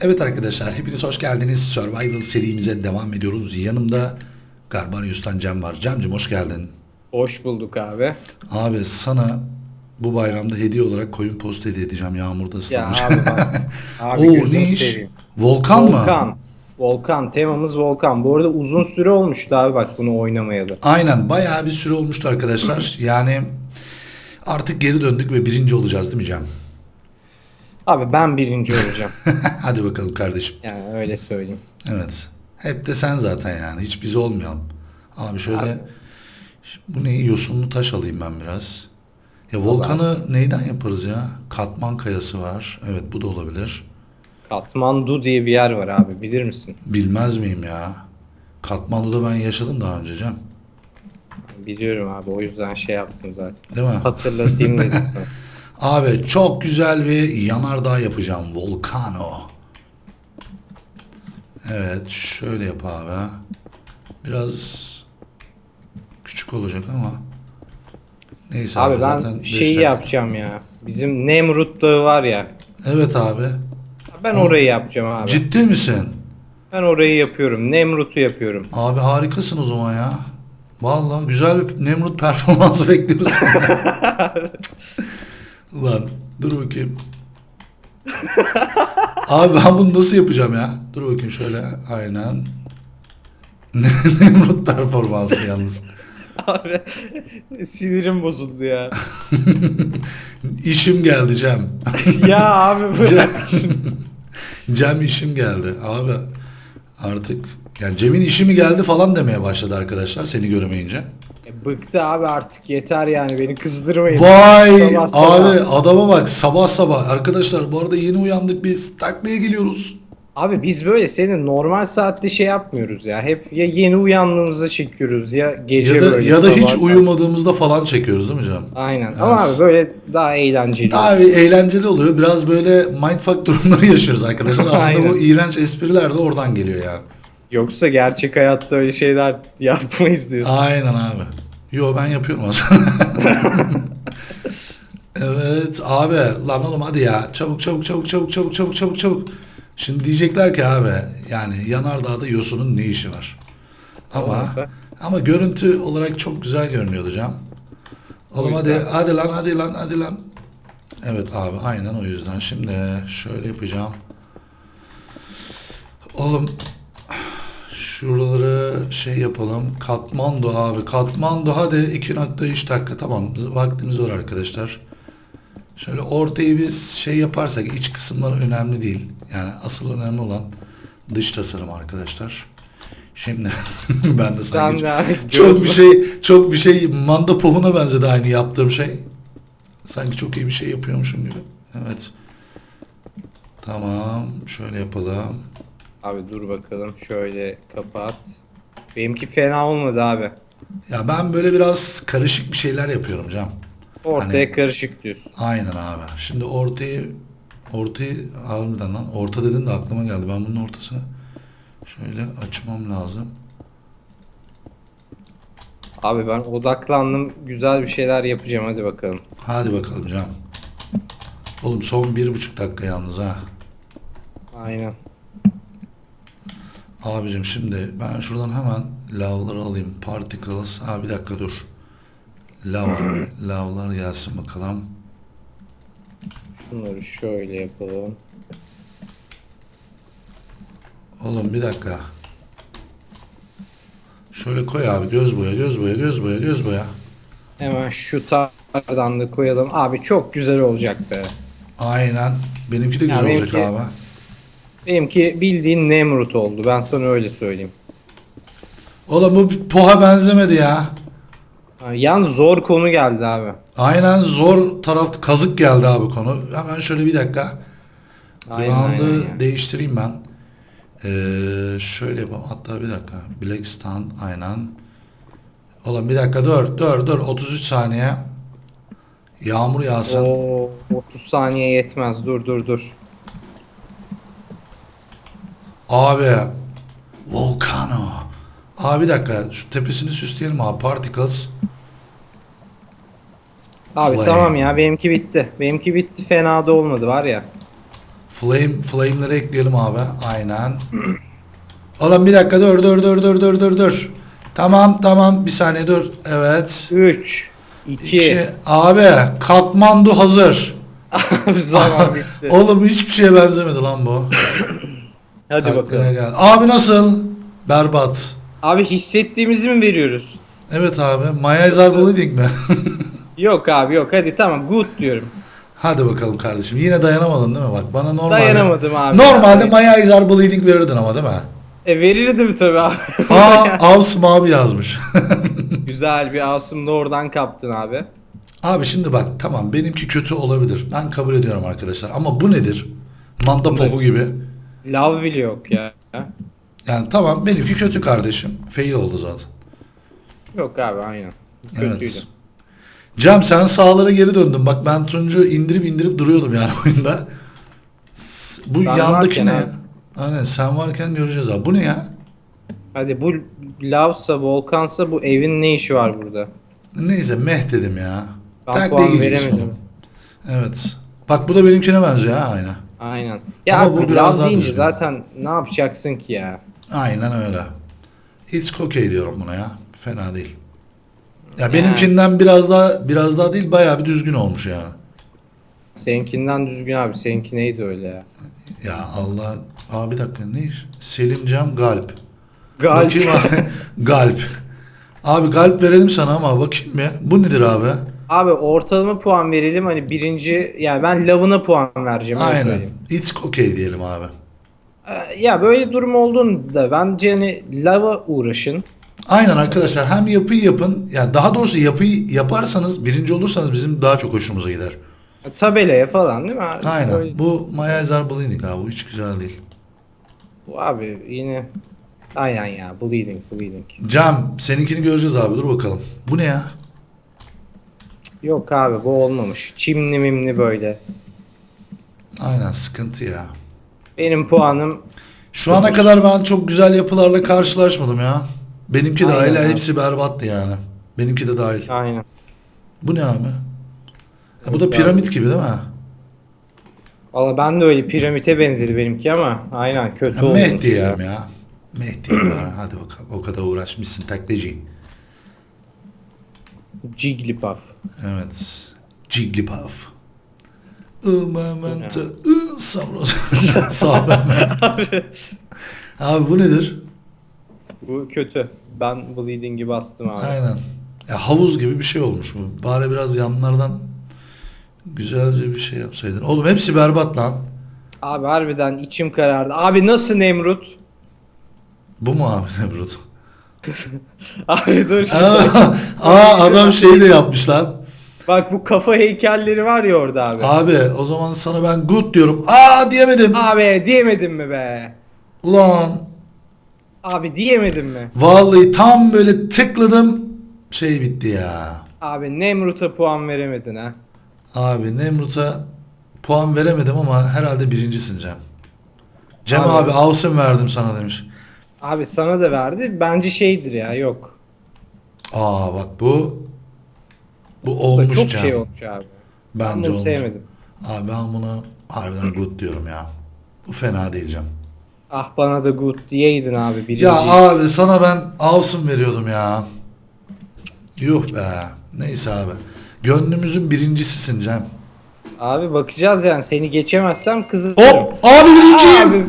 Evet arkadaşlar hepiniz hoş geldiniz. Survival serimize devam ediyoruz. Yanımda Garbarius'tan Cem var. Cem'cim hoş geldin. Hoş bulduk abi. Abi sana bu bayramda hediye olarak koyun postu hediye edeceğim. Yağmurda Ya ıslanmış. abi bak. Abi Oo ne iş? seveyim. Volkan, mı? Volkan. Volkan. Temamız Volkan. Bu arada uzun süre olmuştu abi bak bunu oynamayalı. Aynen bayağı bir süre olmuştu arkadaşlar. yani artık geri döndük ve birinci olacağız değil mi Cem? Abi ben birinci olacağım. Hadi bakalım kardeşim. Yani öyle söyleyeyim. Evet. Hep de sen zaten yani. Hiç biz olmayalım. Abi şöyle Abi. bu ne yosunlu taş alayım ben biraz. Ya volkanı neyden yaparız ya? Katman kayası var. Evet bu da olabilir. Katmandu diye bir yer var abi bilir misin? Bilmez miyim ya? Katmandu'da ben yaşadım daha önce Cem. Biliyorum abi o yüzden şey yaptım zaten. Değil mi? Hatırlatayım dedim sana. Abi çok güzel bir yanardağ yapacağım. Volcano. Evet şöyle yap abi. Biraz küçük olacak ama. Neyse Abi zaten ben beş şeyi dakika. yapacağım ya. Bizim Nemrut Dağı var ya. Evet abi. Ben orayı yapacağım abi. Ciddi misin? Ben orayı yapıyorum. Nemrut'u yapıyorum. Abi harikasın o zaman ya. Vallahi güzel bir Nemrut performansı bekliyoruz. Ulan dur bakayım. Abi ben bunu nasıl yapacağım ya? Dur bakayım şöyle. Aynen. Nemrut performansı yalnız. Abi sinirim bozuldu ya. İşim geldi Cem. ya abi Cem. Cem işim geldi. Abi artık yani Cem'in işi mi geldi falan demeye başladı arkadaşlar seni göremeyince. E, Bıktı abi artık yeter yani beni kızdırmayın. Vay Sabah sabah. abi adama bak sabah sabah. Arkadaşlar bu arada yeni uyandık biz taklaya geliyoruz. Abi biz böyle senin normal saatte şey yapmıyoruz ya. Hep ya yeni uyandığımızda çekiyoruz ya gece Ya da, böyle ya da hiç sabah- uyumadığımızda falan çekiyoruz değil mi canım? Aynen ama abi böyle daha eğlenceli. Daha bir eğlenceli oluyor. Biraz böyle mindfuck durumları yaşıyoruz arkadaşlar. Aslında Aynen. bu iğrenç espriler de oradan geliyor yani. Yoksa gerçek hayatta öyle şeyler yapmayız diyorsun. Aynen abi. Yo ben yapıyorum aslında. evet abi lan oğlum hadi ya çabuk çabuk çabuk çabuk çabuk çabuk çabuk çabuk. Şimdi diyecekler ki abi yani yanardağda yosunun ne işi var? Ama Tamam. ama görüntü olarak çok güzel görünüyordu Cam. Oğlum O hadi yüzden. hadi lan hadi lan hadi lan. Evet abi aynen o yüzden. Şimdi şöyle yapacağım. Oğlum şuraları şey yapalım. Katmandu abi. Katmandu hadi 2.3 dakika tamam. Vaktimiz var arkadaşlar. Şöyle ortayı biz şey yaparsak iç kısımlar önemli değil. Yani asıl önemli olan dış tasarım arkadaşlar. Şimdi ben de sanki çok göz- bir şey çok bir şey manda pohuna benzedi aynı yaptığım şey. Sanki çok iyi bir şey yapıyormuşum gibi. Evet. Tamam. Şöyle yapalım. Abi dur bakalım şöyle kapat. Benimki fena olmadı abi. Ya ben böyle biraz karışık bir şeyler yapıyorum Cam. Ortaya Hani- karışık diyorsun. Aynen abi. Şimdi ortayı ortayı harbiden lan. Orta dedin de aklıma geldi. Ben bunun ortasını şöyle açmam lazım. Abi ben odaklandım. Güzel bir şeyler yapacağım hadi bakalım. Hadi bakalım Cam. Oğlum son bir buçuk dakika yalnız ha. Aynen. Abicim şimdi ben şuradan hemen lavları alayım. Particles. Ha bir dakika dur. Lav abi. Lavlar gelsin bakalım. Şunları şöyle yapalım. Oğlum bir dakika. Şöyle koy abi göz boya göz boya göz boya göz boya. Hemen şu taraftan da koyalım. Abi çok güzel olacak be. Aynen. Benimki de Ya güzel olacak benimki- abi. Benimki bildiğin Nemrut oldu. Ben sana öyle söyleyeyim. Oğlum bu poha benzemedi ya. Yalnız zor konu geldi abi. Aynen zor taraf kazık geldi abi konu. Hemen şöyle bir dakika. Aynen, Ground'ı aynen ya. değiştireyim ben. Ee, şöyle yapalım. Hatta bir dakika. Black stand aynen. Oğlum bir dakika dur dur dur 33 saniye. Yağmur yağsın. Oo, 30 saniye yetmez. Dur dur dur. Abi Volcano. Abi bir dakika şu tepesini süsleyelim abi. Particles. Abi Flame. tamam ya benimki bitti. Benimki bitti. Fena da olmadı var ya. Flame, flame'leri ekleyelim abi. Aynen. Oğlum bir dakika dur dur dur dur dur dur dur. Tamam tamam bir saniye dur. Evet. 3 2 İki. Abi Katmandu hazır. zaman bitti. Oğlum hiçbir şeye benzemedi lan bu. Hadi bakalım. geldi. Abi nasıl? Berbat. Abi hissettiğimizi mi veriyoruz? Evet abi. Maya Ezarbulu'yduk mi? Yok abi yok. Hadi tamam good diyorum. Hadi bakalım kardeşim. Yine dayanamadın değil mi? Bak bana normalde... Dayanamadım abi. Normalde Yani. Maya Bleeding verirdin ama değil mi? E verirdim tabii abi. Aa Avsım abi yazmış. Güzel bir Asım'da oradan kaptın abi. abi şimdi bak tamam benimki kötü olabilir. Ben kabul ediyorum arkadaşlar. Ama bu nedir? Manda poku gibi. Love bile yok ya. Yani tamam benimki kötü kardeşim. Fail oldu zaten. Yok abi aynen. Kötüydü. Evet. Cem sen sağlara geri döndün. Bak ben Tuncu indirip indirip duruyordum yani oyunda. S- Bu Ben yandaki varken ne? abi. Aynen sen varken göreceğiz abi. Bu ne ya? Hadi bu Love'sa Volkan'sa bu evin ne işi var burada? Neyse meh dedim ya. Ben Tak puan diye geçeceksin veremedim. onu. Evet. Bak bu da benimkine benziyor ha aynen. Aynen. Ya Ama abi bu biraz daha deyince düzgün. zaten ne yapacaksın ki ya? Aynen öyle. It's okay diyorum buna ya. Fena değil. Ya Yani. benimkinden biraz daha biraz daha değil bayağı bir düzgün olmuş yani. Seninkinden düzgün abi. Seninki neydi öyle ya? Ya Allah. Aa bir dakika ne iş? Selim Cem Galp. Galip. Bakayım abi. Galp. Abi galp verelim sana ama bakayım ya. Bu nedir abi? Abi ortalama puan verelim. Hani birinci yani ben Love'ına puan vereceğim. öyle Aynen. söyleyeyim. It's okay diyelim abi. Ee, Ya böyle durum olduğunda bence hani Love'a uğraşın. Aynen arkadaşlar hem yapıyı yapın. Yani daha doğrusu yapıyı yaparsanız birinci olursanız bizim daha çok hoşumuza gider. Tabelaya falan değil mi? abi? Aynen. Böyle- Bu Maya Zarbalinik abi. Bu hiç güzel değil. Bu abi yine aynen ya bleeding bleeding. Cam seninkini göreceğiz abi. Dur bakalım. Bu ne ya? Yok abi bu olmamış. Çimli mimli böyle. Aynen sıkıntı ya. Benim puanım Şu ana kadar ben çok güzel yapılarla karşılaşmadım ya. Benimki de Aynen dahil abi. hepsi berbattı yani. Benimki de dahil. aynen. Bu ne abi? Ya bu da piramit gibi değil mi? Valla ben de öyle piramite benzedi benimki ama aynen kötü olmuş Meh ya. ya. Meh diyelim bari. Hadi bakalım. O kadar uğraşmışsın taklacı. Jigglypuff. Evet. Jigglypuff. Imamenta. Sabros. Sabement. Abi bu nedir? bu kötü. Ben bleeding'i bastım abi. Aynen. Ya havuz gibi bir şey olmuş bu. Bari biraz yanlardan güzelce bir şey yapsaydın. Oğlum hepsi berbat lan. Abi harbiden içim karardı. Abi nasıl Nemrut? Bu mu abi Nemrut? Abi dur şimdi. Aa, aa adam şeyi de yapmış lan. Bak bu kafa heykelleri var ya orada abi. Abi o zaman sana ben good diyorum. Aa diyemedim. Abi diyemedim mi be? Ulan. Abi diyemedim mi? Vallahi tam böyle tıkladım. Şey bitti ya. Abi Nemrut'a puan veremedin ha. Abi Nemrut'a puan veremedim ama herhalde birincisin Cem. Cem Abi, abi, alsın verdim sana demiş. Abi sana da verdi. Bence şeydir ya yok. Aa bak bu bu Bu da olmuş çok Cem. şey olmuş abi. Ben Bence bunu olmuş. sevmedim. Abi ben buna harbiden good diyorum ya. Bu fena değil. Ah bana da good diyeydin abi birinci. Ya abi sana ben Avsın veriyordum ya. Yuh be. Neyse abi. Gönlümüzün birincisisin Cem. Abi bakacağız yani seni geçemezsem kızılırım. Hop! Abi birinciyim. Abi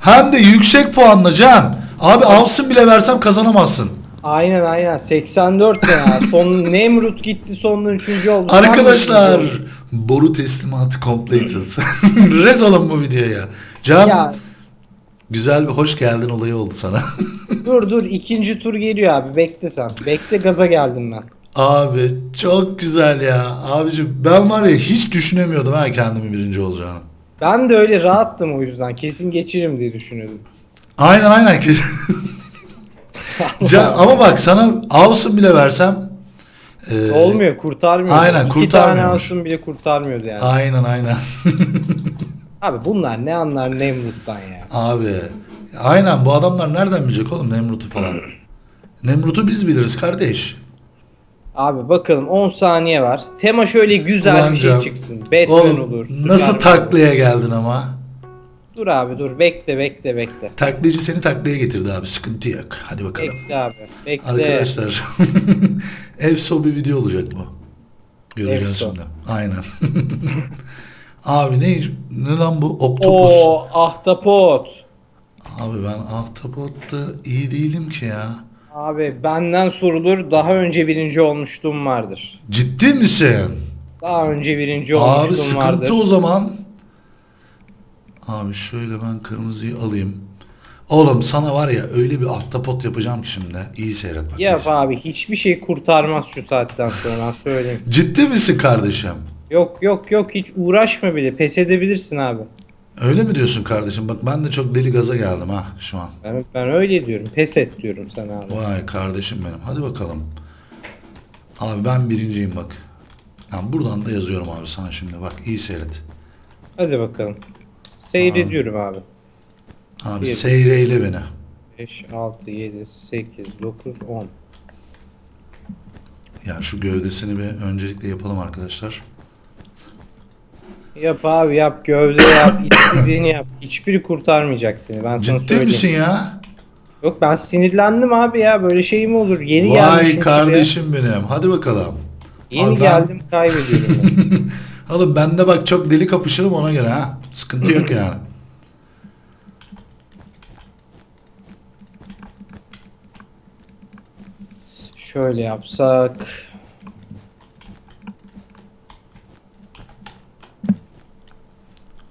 Hem de yüksek puanla Cem. Abi Avsın bile versem kazanamazsın. aynen aynen 84 ne ya. Son Nemrut gitti sonunda üçüncü oldu. Sen Arkadaşlar boru teslimatı completed. Rez alın bu videoya. Cem oldun? Ya güzel bir hoş geldin olayı oldu sana. dur dur ikinci tur geliyor abi bekle sen. Bekle gaza geldim ben. Abi çok güzel ya. Abicim ben var ya hiç düşünemiyordum ha kendimi birinci olacağını. Ben de öyle rahattım o yüzden. Kesin geçiririm diye düşünüyordum. Aynen aynen. Cem, ama bak sana Avsın bile versem e, Olmuyor kurtarmıyor. aynen, İki tane kurtarmıyormuş. alsın bile kurtarmıyordu yani. Aynen aynen. Abi bunlar ne anlar Nemrut'tan ya. Abi aynen bu adamlar nereden bilecek oğlum Nemrut'u falan. Nemrut'u biz biliriz kardeş. Abi bakalım 10 saniye var. Tema şöyle güzel Ulan bir şey çıksın. Batman Oğlum olur. nasıl Superman. taklaya geldin ama? Dur abi dur bekle bekle bekle. Taklacı seni taklaya getirdi abi. Sıkıntı yok. Hadi bakalım. Bekle abi. Bekle. Arkadaşlar Efso bir video olacak bu. Göreceğiz Efso. şimdi. Aynen. Abi ne ne lan bu? Oktopus. Oo ahtapot. Abi ben ahtapotta iyi değilim ki ya. Abi benden sorulur daha önce birinci olmuştum vardır. Ciddi misin? Daha önce birinci Abi olmuştum sıkıntı vardır. o zaman. Abi şöyle ben kırmızıyı alayım. Oğlum sana var ya öyle bir ahtapot yapacağım ki şimdi. İyi seyret bak. Yap abi hiçbir şey kurtarmaz şu saatten sonra ben söyleyeyim. Ciddi misin kardeşim? Yok yok yok hiç uğraşma bile pes edebilirsin abi. Öyle mi diyorsun kardeşim? Bak ben de çok deli gaza geldim ha şu an. Ben, ben öyle diyorum pes et diyorum sana abi. Vay kardeşim benim. Hadi bakalım. Abi ben birinciyim bak. Yani buradan da yazıyorum abi sana şimdi. Bak iyi seyret. Hadi bakalım. Seyrediyorum abi. Abi Bir. seyreyle beni. 5, 6, 7, 8, 9, 10. Yani şu gövdesini bir öncelikle yapalım arkadaşlar. Yap abi yap gövde yap istediğini yap. Hiçbiri kurtarmayacak seni ben sana Ciddi söyleyeyim. misin ya? Yok ben sinirlendim abi ya böyle şey mi olur? Yeni Vay şuraya. kardeşim benim. Hadi bakalım. Yeni Abi ben- geldim kaybediyorum. Oğlum ben de bak çok deli kapışırım ona göre ha. Sıkıntı yok yani. Şöyle yapsak.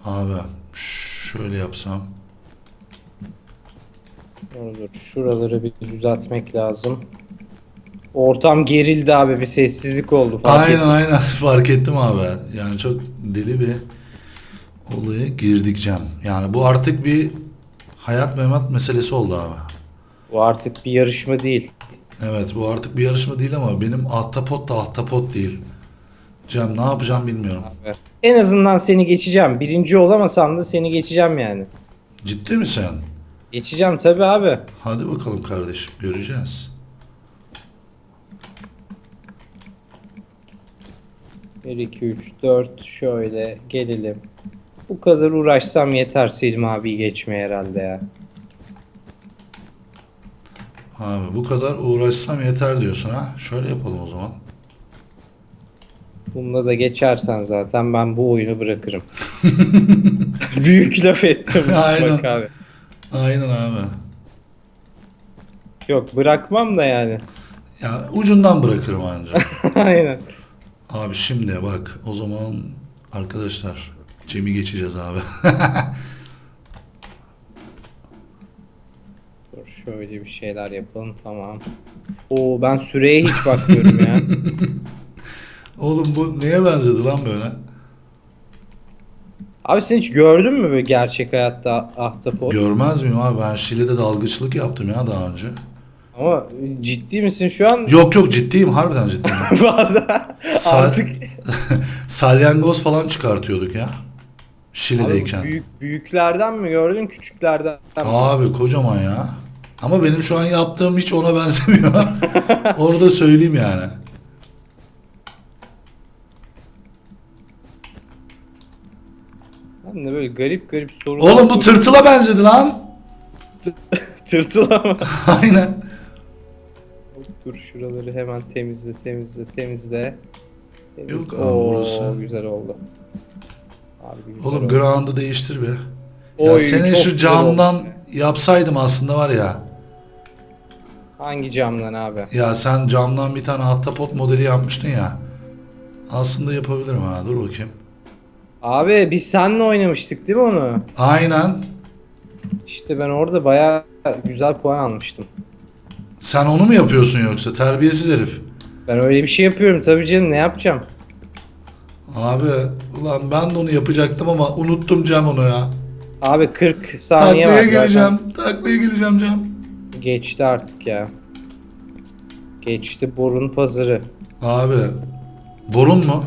Abi şöyle yapsam. Dur şuraları bir düzeltmek lazım. Ortam gerildi abi bir sessizlik oldu. Fark aynen ettim. aynen fark ettim abi. Yani çok deli bir olaya girdik Cem. Yani bu artık bir hayat memat meselesi oldu abi. Bu artık bir yarışma değil. Evet bu artık bir yarışma değil ama benim ahtapot da ahtapot değil. Cem ne yapacağım bilmiyorum. Abi. En azından seni geçeceğim. Birinci olamasam da seni geçeceğim yani. Ciddi misin? Geçeceğim tabi abi. Hadi bakalım kardeşim göreceğiz. 1, 2, 3, 4 şöyle gelelim. Bu kadar uğraşsam yeter Selim abi geçmeye herhalde ya. Abi bu kadar uğraşsam yeter diyorsun ha. Şöyle yapalım o zaman. Bunda da geçersen zaten ben bu oyunu bırakırım. Büyük laf ettim. Aynen. Bak abi. Aynen abi. Yok bırakmam da yani. Ya ucundan bırakırım anca. Aynen. abi şimdi bak o zaman arkadaşlar Cem'i geçeceğiz abi. Dur şöyle bir şeyler yapalım tamam. Oo ben süreye hiç bakmıyorum ya. Oğlum bu neye benzedi lan böyle? Abi sen hiç gördün mü böyle gerçek hayatta ahtapot? Görmez miyim abi ben Şile'de dalgıçlık yaptım ya daha önce. Ama ciddi misin şu an? Yok yok ciddiyim harbiden ciddiyim. Bazen Sa- artık Salyangoz falan çıkartıyorduk ya. Abi Şile'deyken. büyük büyüklerden mi gördün küçüklerden mi? Abi kocaman ya. Ama benim şu an yaptığım hiç ona benzemiyor. Orada söyleyeyim yani. Ben de böyle garip garip sorular Oğlum bu tırtıla benzedi lan. tırtıl ama. Aynen. Dur şuraları hemen temizle temizle temizle. Temizle. Yok abi, Oo, burası- güzel oldu. Abi güzel Oğlum oldu. ground'u değiştir bir. Ya Oy, senin çok şu güzel camdan oldu. yapsaydım aslında var ya. Hangi camdan abi? Ya sen camdan bir tane ahtapot modeli yapmıştın ya. Aslında yapabilirim ha. Dur bakayım. Abi biz seninle oynamıştık değil mi onu? Aynen. İşte ben orada bayağı güzel puan almıştım. Sen onu mu yapıyorsun yoksa? Terbiyesiz herif. Ben öyle bir şey yapıyorum tabii canım ne yapacağım? Abi ulan ben de onu yapacaktım ama unuttum Cem onu ya. Abi 40 saniye var Taklaya zaten. geleceğim. Taklaya geleceğim Cem. Geçti artık ya. Geçti borun pazarı. Abi. Borun mu?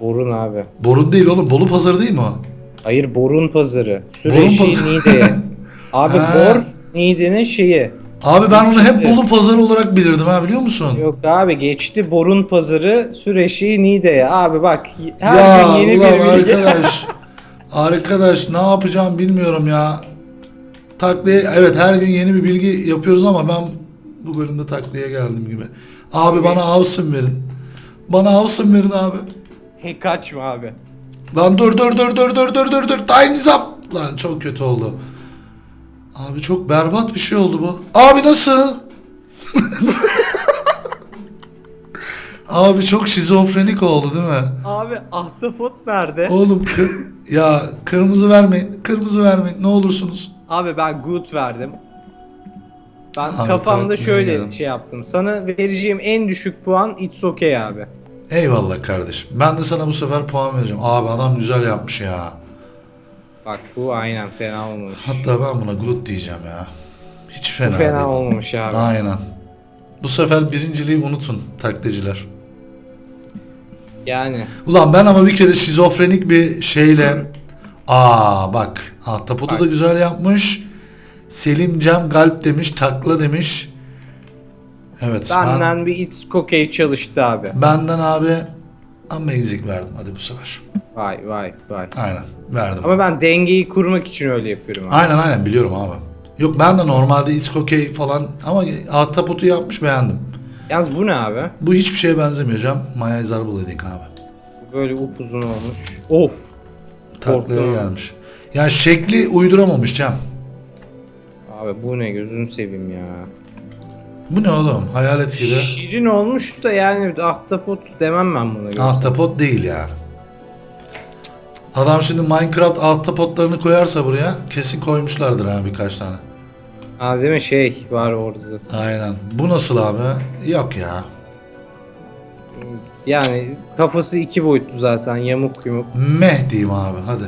Borun abi. Borun değil oğlum. Bolu pazarı değil mi o? Hayır borun pazarı. Borun Süreçi pazarı. Niğde'ye. Abi Ha. bor Niğde'nin şeyi. Abi ben onu hep. Bolu pazarı olarak bilirdim ha biliyor musun? Yok abi geçti Borun Pazarı Süreşi Niğde'ye. Abi bak her ya gün yeni ulan bir bilgi. arkadaş. arkadaş ne yapacağım bilmiyorum ya. Takliye evet her gün yeni bir bilgi yapıyoruz ama ben bu bölümde takliye geldim gibi. Abi bana avsın verin. Bana avsın verin abi. Kaçma abi. Lan dur dur dur dur dur dur dur dur. Time's up. Lan çok kötü oldu. Abi çok berbat bir şey oldu bu. Abi nasıl? Abi çok şizofrenik oldu değil mi? Abi ahtapot nerede? Oğlum kır- ya kırmızı vermeyin. Kırmızı vermeyin ne olursunuz. Abi ben good verdim. Ben Abi kafamda şöyle ya. şey yaptım. Sana vereceğim en düşük puan it's okay abi. Eyvallah kardeşim. Ben de sana bu sefer puan vereceğim. Abi adam güzel yapmış ya. Bak bu aynen fena olmamış. Hatta ben buna good diyeceğim ya. Hiç Bu fena, fena değil. olmamış abi. Aynen. Bu sefer birinciliği unutun taklitciler. Yani Ulan ben ama bir kere şizofrenik bir şeyle Aa bak Ahtapotu da Bak. güzel yapmış. Selim Cem Galp demiş, takla demiş. Evet. benden Ben, bir it's okay çalıştı abi. benden abi amazing verdim hadi bu sefer. Vay vay vay. Aynen verdim. Ama ben dengeyi kurmak için öyle yapıyorum abi. Aynen aynen biliyorum abi. Yok ben de normalde it's okay falan ama Ahtapotu yapmış beğendim. Yalnız bu ne abi? Bu hiçbir şeye benzemiyor Cem. Maya Zarbuladik abi. Böyle upuzun olmuş. Of. Taklaya gelmiş. Yani şekli uyduramamış Cem. Abi bu ne gözünü seveyim ya. Bu ne oğlum? Hayalet gibi. Şirin olmuş da yani ahtapot demem ben buna. göre. Ahtapot değil ya. Adam şimdi Minecraft ahtapotlarını koyarsa buraya kesin koymuşlardır ha birkaç tane. Ha değil mi şey var orada. da. Aynen. Bu nasıl abi? Yok ya. Yani kafası iki boyutlu zaten yamuk yumuk. Meh diyeyim abi hadi.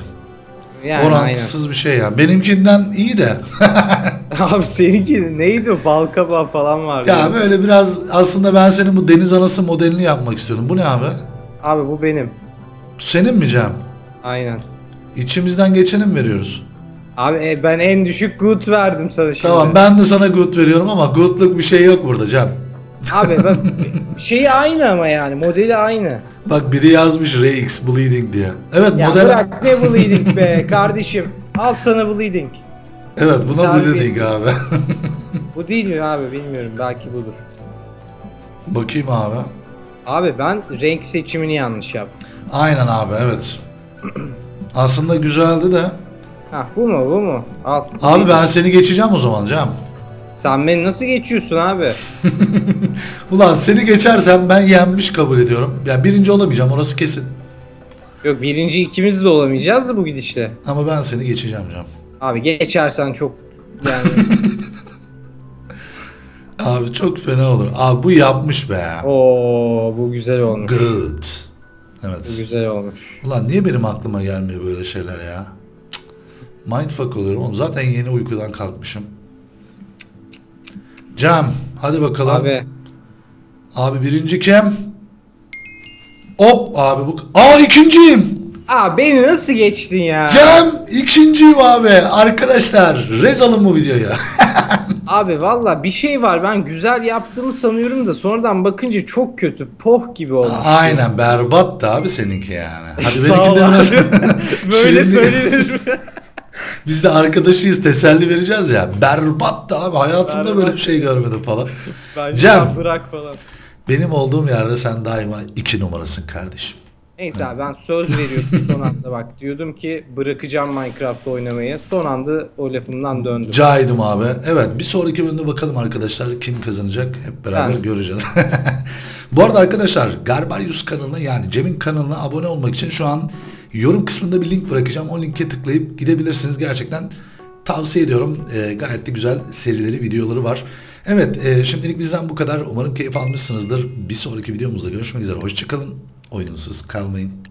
Yani Orantısız bir şey ya. Benimkinden iyi de. Abi seninki neydi o balkabağı falan vardı. ya böyle biraz aslında ben senin bu deniz anası modelini yapmak istiyordum. Bu ne abi? Abi bu benim. Senin mi Cem? Aynen. İçimizden geçeni mi veriyoruz? Abi e, ben en düşük good verdim sana şimdi. Tamam ben de sana good veriyorum ama goodluk bir şey yok burada Cem. Abi bak şeyi aynı ama yani modeli aynı. Bak biri yazmış RX Bleeding diye. Evet Ya model... bırak ne bleeding be kardeşim. Al sana bleeding. Evet buna Terbiyesiz. Bleeding abi. Bu değil mi abi bilmiyorum belki budur. Bakayım abi. Abi ben renk seçimini yanlış yaptım. Aynen abi evet. Aslında güzeldi de. Hah bu mu bu mu? Al. Abi ben seni geçeceğim o zaman Cem. Sen beni nasıl geçiyorsun abi? Ulan seni geçersem ben yenmiş kabul ediyorum. Yani birinci olamayacağım orası kesin. Yok birinci ikimiz de olamayacağız da bu gidişle. Ama ben seni geçeceğim Cem. Abi geçersen çok yani Abi çok fena olur. Abi bu yapmış be. Oo bu güzel olmuş. Good. Bu Evet. güzel olmuş. Ulan niye benim aklıma gelmiyor böyle şeyler ya? Cık. Mindfuck oluyorum oğlum. Zaten yeni uykudan kalkmışım. Cem hadi bakalım. Abi Abi birinci kim? Hop abi bu. Aa ikinciyim. Aa beni nasıl geçtin ya? Cem ikinciyim abi. Arkadaşlar rez alın bu videoya. Abi valla bir şey var ben güzel yaptığımı sanıyorum da sonradan bakınca çok kötü. Poh gibi olmuş. Aynen berbat da abi seninki yani. Hadi Sağ ol biraz... abi. Böyle Şimdi- söylenir mi? Biz de arkadaşıyız teselli vereceğiz ya. Berbat da abi hayatımda Berbat. böyle bir şey görmedim falan. Bence Cem. bırak falan. Benim olduğum yerde sen daima iki numarasın kardeşim. Neyse abi ben söz veriyordum son anda bak. Diyordum ki bırakacağım Minecraft oynamayı. Son anda o lafımdan döndüm. Cahid'im abi. Evet bir sonraki bölümde bakalım arkadaşlar kim kazanacak hep beraber Ben. göreceğiz. Bu arada arkadaşlar Garbarius kanalına yani Cem'in kanalına abone olmak için şu an yorum kısmında bir link bırakacağım. O linke tıklayıp gidebilirsiniz. Gerçekten tavsiye ediyorum. Ee, gayet de güzel serileri, videoları var. Evet e, şimdilik bizden bu kadar. Umarım keyif almışsınızdır. Bir sonraki videomuzda görüşmek üzere. Hoşçakalın. Oyunsuz kalmayın.